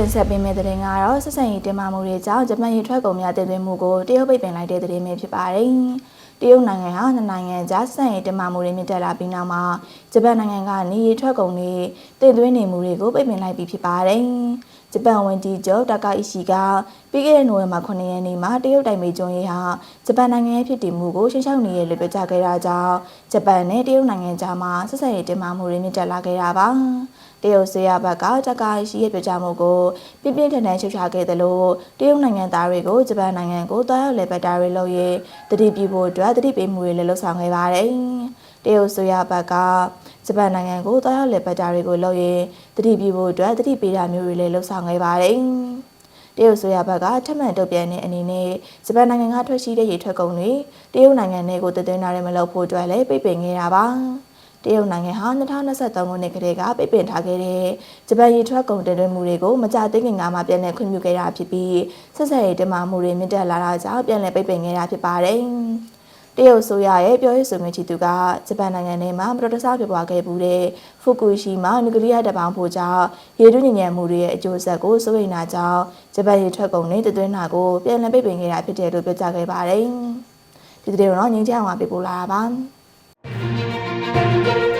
တင်ဆက်ပေးမယ့်သတင်းကတော့ဆက်ဆံရေးတင်မာမှုတွေကြောင့်ဂျပန်ရေထွက်ကုန်များတင်သွင်းမှုကိုတရုတ်ပိတ်ပင်လိုက်တဲ့သတင်းပဲဖြစ်ပါတယ်။တရုတ်နိုင်ငံဟာနှစ်နိုင်ငံကြားဆက်ဆံရေးတင်မာမှုတွေမြင့်တက်လာပြီးနောက်မှာဂျပန်နိုင်ငံကနေရေထွက်ကုန်တွေတင်သွင်းနေမှုတွေကိုပိတ်ပင်လိုက်ပြီးဖြစ်ပါတယ်။ဂျပန်ဝန်ကြီးချုပ်တာကာအီရှီကပြီးခဲ့တဲ့နိုဝင်ဘာ9ရက်နေ့မှာတရုတ်တိုင်ပေကျွန်းရေးဟာဂျပန်နိုင်ငံရဲ့ဖြစ်တည်မှုကိုရှင်းရှင်းနေရလို့ပြောကြားခဲ့တာကြောင့်ဂျပန်နဲ့တရုတ်နိုင်ငံကြားမှာဆက်ဆံရေးတင်မာမှုတွေမြင့်တက်လာခဲ့တာပါ။ တရုတ်ဆေးရဘက်ကတကာရှိရဲ့ပြောကြားမှုကိုပြင်းပြင်းထန်ထန်ရှုတ်ချခဲ့တယ်လို့တရုတ်နိုင်ငံသားတွေကိုဂျပန်နိုင်ငံကိုတွားရောက်လေပတ်တာတွေလုပ်ရတတိပြဖို့အတွက်တတိပေးမှုတွေလည်းလှုပ်ဆောင်ခဲ့ပါတယ်။တရုတ်ဆေးရဘက်ကဂျပန်နိုင်ငံကိုတွားရောက်လေပတ်တာတွေကိုလုပ်ရတတိပြဖို့အတွက်တတိပေးတာမျိုးတွေလည်းလှုပ်ဆောင်ခဲ့ပါတယ်။တရုတ်ဆိုရဘက်ကထပ်မံတုတ်ပြန်တဲ့အနေနဲ့ဂျပန်နိုင်ငံကထွက်ရှိတဲ့ရေထွက်ကုန်တွေတရုတ်နိုင်ငံတွေကိုတည်သွင်းတာတွေမလုပ်ဖို့အတွက်လည်းပိတ်ပင်ခဲ့တာပါ။ တရုတ်နိုင်ငံဟာ2023ခုနှစ်ကတည်းကပိတ်ပင်ထားခဲ့တဲ့ဂျပန်ရေထွက်ကုန်တင်သွင်းမှုတွေကိုမကြသေးခင်ကမှပြန်လည်ခွင့်ပြုခဲ့တာဖြစ်ပြီးဆက်ဆက်ရေးတင်မာမှုတွေမြင့်တက်လာတာကြောင့်ပြန်လည်ပိတ်ပင်ခဲ့တာဖြစ်ပါတယ်။တရုတ်ဆိုရရဲ့ပြောရေးဆိုခွင့်ရှိသူကဂျပန်နိုင်ငံထဲမှာမတော်တဆဖြစ်ပွားခဲ့မှုတဲ့ဖူကူရှီမာနျူကလ িয়ার တပ်ပေါင်းဖို့ကြောင့်ရေတွင်းညဉ့်ညံမှုတွေရဲ့အကျိုးဆက်ကိုစိုးရိမ်တာကြောင့်ဂျပန်ရေထွက်ကုန်တွေတသွင်းတာကိုပြန်လည်ပိတ်ပင်ခဲ့တာဖြစ်တယ်လို့ပြောကြားခဲ့ပါတယ်။ဒီတဲ့တော့ငင်းချအောင်ပါပြပို့လာတာပါ။ thank you.